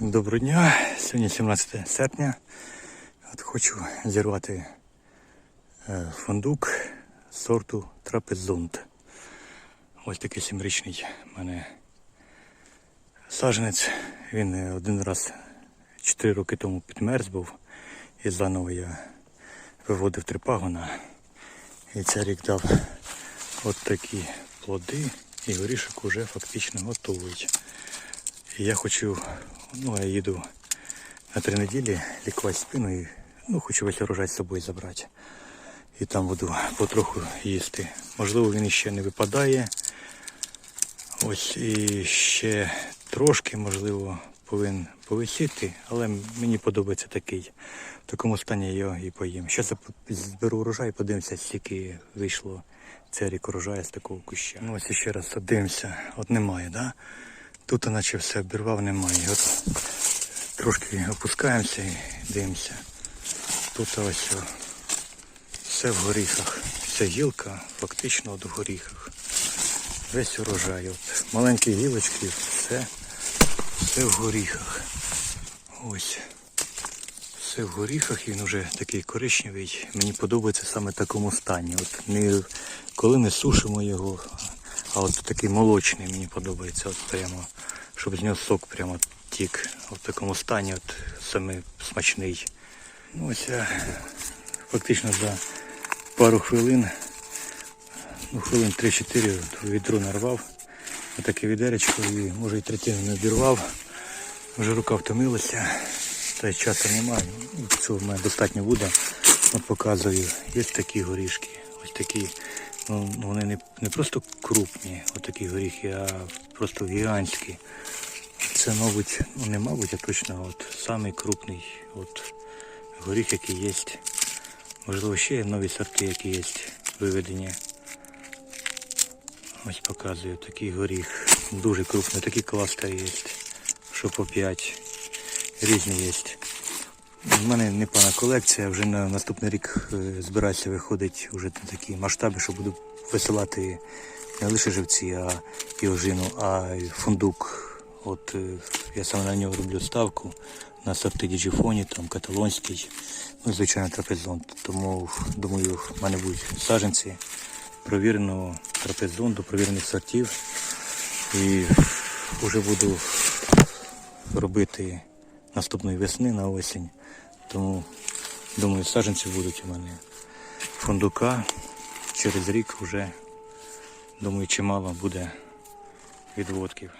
Доброго дня. Сьогодні 17 серпня. От хочу зірвати е, фундук сорту трапезунд. Ось такий сімрічний в мене саженець. Він е, один раз 4 роки тому підмерз був. І заново я виводив три пагона. І цей рік дав от такі плоди. І горішок уже фактично готовий. І я хочу, ну я їду на три неділі лікувати спину і ну, хочу весь урожай з собою забрати. І там буду потроху їсти. Можливо, він іще не випадає. Ось і ще трошки, можливо, повинен повисіти, але мені подобається такий. В такому стані я його і поїм. Зараз зберу урожай, подивимося, скільки вийшло цей рік урожаю з такого куща. Ну ось ще раз дивимося, от немає, да? Тут наче все обірвав, немає. От трошки опускаємося і дивимося. Тут ось все в горіхах. Вся гілка фактично от в горіхах. Весь урожай. От маленькі гілочки, все, все в горіхах. Ось. Все в горіхах, він вже такий коричневий. Мені подобається саме в такому стані. От не коли не сушимо його, а от такий молочний мені подобається. От прямо, щоб з нього сок прямо тік. В такому стані, от саме смачний. Ну ось я фактично за пару хвилин, ну хвилин 3-4 відро нарвав. Отаке відеречко і може і третину не обірвав. Вже рука втомилася. Та й часу немає. Ну, Цього в мене достатньо буде. От показую. Є такі горішки. Ось такі. Ну, вони не, не просто крупні, от такі горіхи, а просто гігантські. Це, мабуть, ну не мабуть, а точно от самий крупний от горіх, який є. Можливо, ще є нові сорти, які є виведені. Ось показую такий горіх. Дуже крупний, такі кластери є. Що по 5 різні є. У мене непогана колекція, вже на наступний рік е, збираюся виходить вже на такі масштаби, що буду висилати не лише живці, а і ожину, а й фундук. От е, я саме на нього роблю ставку на сорти діджіфоні, там каталонський, ну звичайно трапезон. Тому думаю, в мене будуть саженці провіреного трапезонду, провірених сортів. І вже буду робити наступної весни на осінь. Тому думаю, саджанці будуть у мене фундука. Через рік вже думаю, чимало буде відводків.